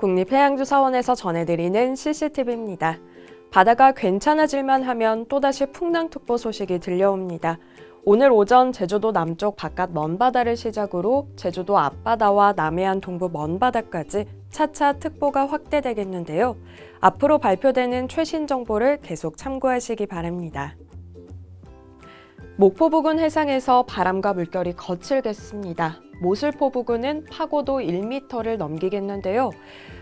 국립해양조사원에서 전해드리는 CCTV입니다. 바다가 괜찮아질만 하면 또다시 풍랑특보 소식이 들려옵니다. 오늘 오전 제주도 남쪽 바깥 먼바다를 시작으로 제주도 앞바다와 남해안 동부 먼바다까지 차차 특보가 확대되겠는데요. 앞으로 발표되는 최신 정보를 계속 참고하시기 바랍니다. 목포 부근 해상에서 바람과 물결이 거칠겠습니다. 모슬포 부근은 파고도 1m를 넘기겠는데요.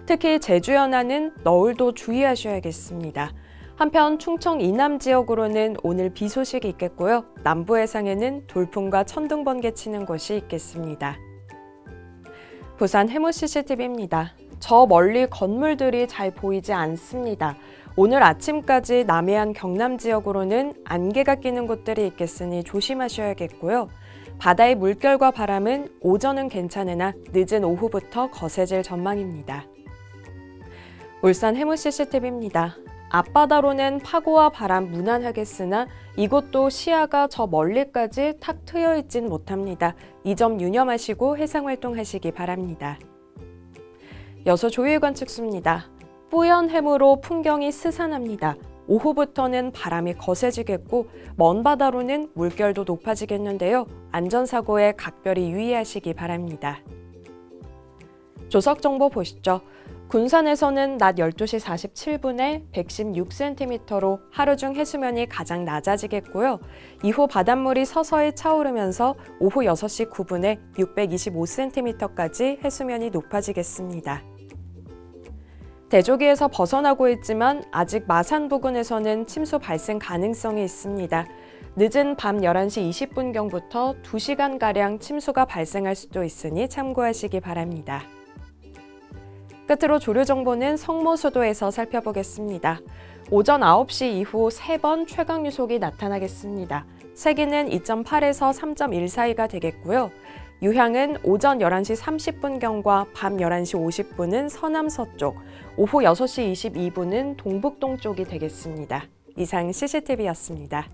특히 제주 연안은 너울도 주의하셔야겠습니다. 한편 충청 이남 지역으로는 오늘 비 소식이 있겠고요. 남부 해상에는 돌풍과 천둥 번개 치는 곳이 있겠습니다. 부산 해무 CCTV입니다. 저 멀리 건물들이 잘 보이지 않습니다. 오늘 아침까지 남해안 경남 지역으로는 안개가 끼는 곳들이 있겠으니 조심하셔야겠고요. 바다의 물결과 바람은 오전은 괜찮으나 늦은 오후부터 거세질 전망입니다. 울산 해무 CCTV입니다. 앞바다로는 파고와 바람 무난하겠으나 이곳도 시야가 저 멀리까지 탁 트여 있진 못합니다. 이 점 유념하시고 해상 활동하시기 바랍니다. 여서 조일 관 측수입니다. 뿌연 해무로 풍경이 스산합니다. 오후부터는 바람이 거세지겠고 먼 바다로는 물결도 높아지겠는데요. 안전사고에 각별히 유의하시기 바랍니다. 조석 정보 보시죠. 군산에서는 낮 12시 47분에 116cm로 하루 중 해수면이 가장 낮아지겠고요. 이후 바닷물이 서서히 차오르면서 오후 6시 9분에 625cm까지 해수면이 높아지겠습니다. 대조기에서 벗어나고 있지만 아직 마산 부근에서는 침수 발생 가능성이 있습니다. 늦은 밤 11시 20분경부터 2시간가량 침수가 발생할 수도 있으니 참고하시기 바랍니다. 끝으로 조류 정보는 성모수도에서 살펴보겠습니다. 오전 9시 이후 3번 최강 유속이 나타나겠습니다. 세기는 2.8에서 3.1 사이가 되겠고요. 유향은 오전 11시 30분경과 밤 11시 50분은 서남 서쪽, 오후 6시 22분은 동북동 쪽이 되겠습니다. 이상 CCTV였습니다.